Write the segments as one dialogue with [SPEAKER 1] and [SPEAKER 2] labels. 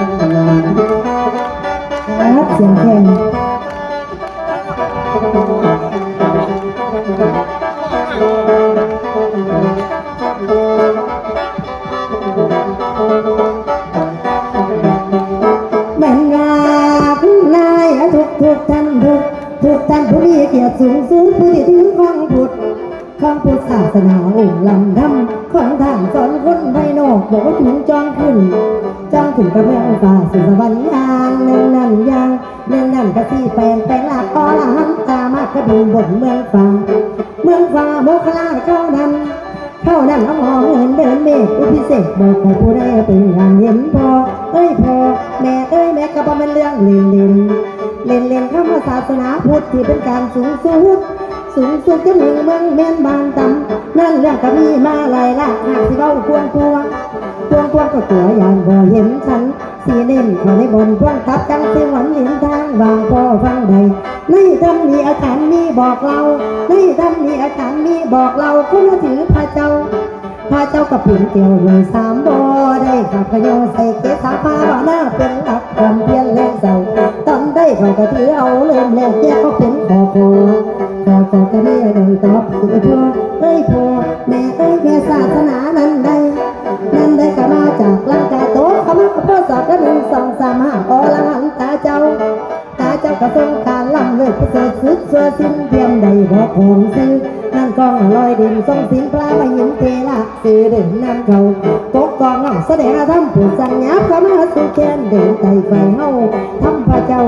[SPEAKER 1] ครับเสียงแข่งแม่นว่าผู้นายทุกทุกท่านทุกทุกท่านผู้มีเกียรติสูงสูง นาองค์ลำดำของทางสอนคนภายนอกบอกว่าถึงจองขึ้นจองถึงกระเบื้องฟ้าสุสวรรค์ยางหนึ่งนั่นยางหนึ่งนั่นกะที่แปลงแปลงลากอละหันตามากกระดูบนเมืองฟ้าเมืองฟ้าโมคลาเข้านั้นเข้านั้นเอาหอเงินเดินเมฆอุพิเศษบอกให้ผู้ใดเป็นงานเห็นพอเอ้ยพอแม่เอ้ยแม่ก็บ่เป็นเรื่องเล่นเล่นเล่นเล่นเข้ามาศาสนาพุทธที่เป็นการสูงสุด สูงสุดจะหนึ่งเมืองแม่นบางตำนั่นเรื่องก็มีมาหลายละหากที่เบ้าควงตัวควงตัวก็ตัวอย่างบ่เห็นฉันสีเน้นเขาในบนพวงทับจังสิหวันเห็นทางบางพอฟังใดนธรรมมีอาจารย์มีบอกเรานธรรมมีอาจารย์มีบอกเราคุณถือพระเจ้าพระเจ้ากับผินเกี่ยวเลยสามบ่ได้ขับขยโยใส่เกศาพาว่าหน้าเป็นหลักความเพียรแรงเศร้าตอนได้เขาก็ถือเอาเริ่มแรกแยกเขาเป็นขอโค ขอขอก็ไม่ได้ตอบสื่อพ่อเอ้ยพ่อแม่เอ้ยแม่ศาสนานั้นใดนั้นได้ก็มาจากลังกาโตเขามาพ่อสอบก็หนึ่งสองสามห้าอละหันตาเจ้า ตาเจ้ากระทรงการล่ำเลิศประเสริฐสุดชัวสิ้นเทียมใดบอกของซื้อนั่นกองลอยดินทรงสินปลาไมาหินเทละสื่อเดินนำเขาปกกองเงาแสดงธรรมผู้สัญญาพระมหาสุเคนเดินไต่ไฟเฮาทำพระเจ้า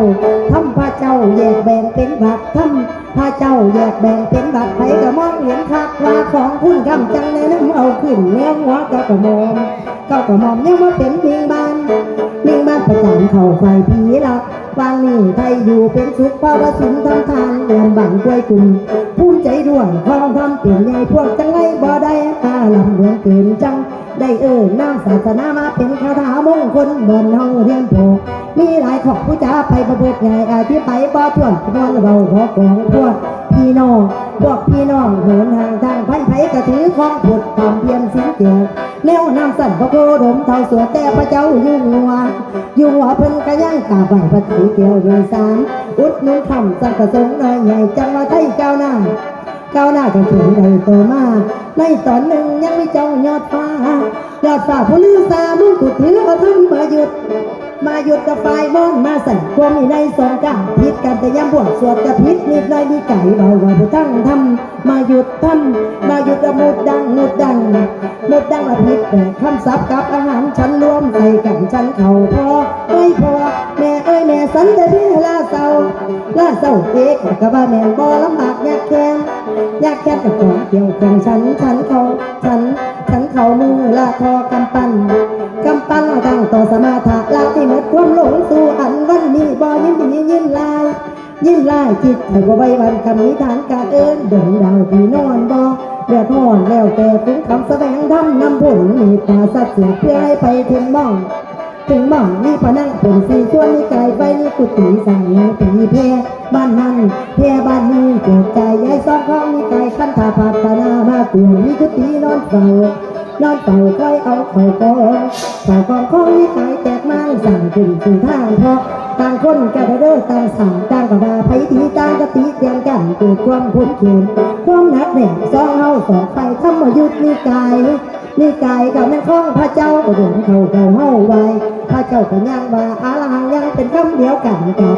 [SPEAKER 1] ทำพระเจ้าแยกแบ่งเป็นบัตรทำ พระเจ้าแยกแบ่งเป็นบัตรไผก็มองเห็นคักว่าของคุณกำจังในน้ำเอาขึ้นแนวหัวก็กระมอมก็กระมอมยังว่าเป็นเพียงบ้านนิ่งบ้านประจานเข้าไฟผีละวางนี่ไทยอยู่เป็นสุขเพราะว่าสินทำทานเรียนบังกล้วยกลุ่มภูมิใจด้วยความทำเปลี่ยนใหญ่พวกจังไรบ่ได้อาลำเหลือเกินจัง ได้เอ่ยน้ำศาสนามาเป็นคาถามงคลบนเฮาเรียนโผมีหลายขอบผู้จ้าไปประเบิดใหญ่อาที่ไปบ่ทวนนอนเบาหัวกองพวกพี่น้องพวกพี่น้องเหินห่างทางพันไผกระถือของผุดความเพียรสิงเกียวแนวน้ำสั่นพระโคดมเท่าสวดแต่พระเจ้าอยู่หัวอยู่หัวเพิ่นก็ยังกาไหวพระถือเกี่ยวเลยสามอุดนุนคำสังกะสงน้อยใหญ่จังว่าไทยก้าวหน้า ก้าวหน้าจนถึงใดโตมา ในตอนหนึ่งยังไม่จ้องยอดฟ้ายอดฟ้าผู้ลือสามุ่งกุดถือเอาทำมาหยุด มาหยุดกับไฟมอนมาใส่ความมีในสองกาพิษกันแต่ย้ำบวชสวดกับพิษนิดหน่อยมีไก่เบาว่าผู้ตั้งทำมาหยุดทำมาหยุดระมุดดังมุดดังมุดดังละพิษแต่คำศัพท์กับอาหารฉันรวมใส่กันฉันเข่าพอเอ้ยพอแม่เอ้ยแม่สันแต่พี่ลาเศร้าลาเศร้าเอกกับว่าแม่บ่ลำบากากแค่กับของเกี่ยวกันฉันฉันเขาฉันฉันเขามือละทอกำปั้นกำปั้นตั้งต่อสมาธิละที่หมดความหลงสู่อันวันนี้บ่ยิ้มดียิ้มลายยิ้มลายจิตให้บ่ไว้วันคำนิทานการเอินเดินดาวที่นอนบ่เดือดร้อนแล้วแต่ถึงคำแสดงทำนำผลมีตาสัตว์เสียเพื่อให้ไปถึงม่องถึงหม่องนี่พนังเป็นสีส่วนนี่ไก่ไฟนี่กุฏิสั่งยังปีแพรบ้านนั้นแพรบ้านนี้ กิดใจยายซองของนี่ไก่ขั้นถาพัฒนามาเปลี่ยนนี่กุฏินอนเฝ้านอนเฝ้าคอยเอาเข่ากองเข่ากองของนี่ไก่แตกมาสั่งขึ้นสู่ทางพราะต่างคนแก่เด้อต่างสั่งต่างกระดาไผทีต่างกะติเตียงกันเกิดความพ้นเขียนความนักแน่นซองเฮาสองไฟธรรมยุทธนี่กายนี่กายกับแม่ข้องพระเจ้าก็เดินเข้าเข้าเฮาไว้พระเจ้าก็ยังว่าอาลังยังเป็นคำเดียวกันกับ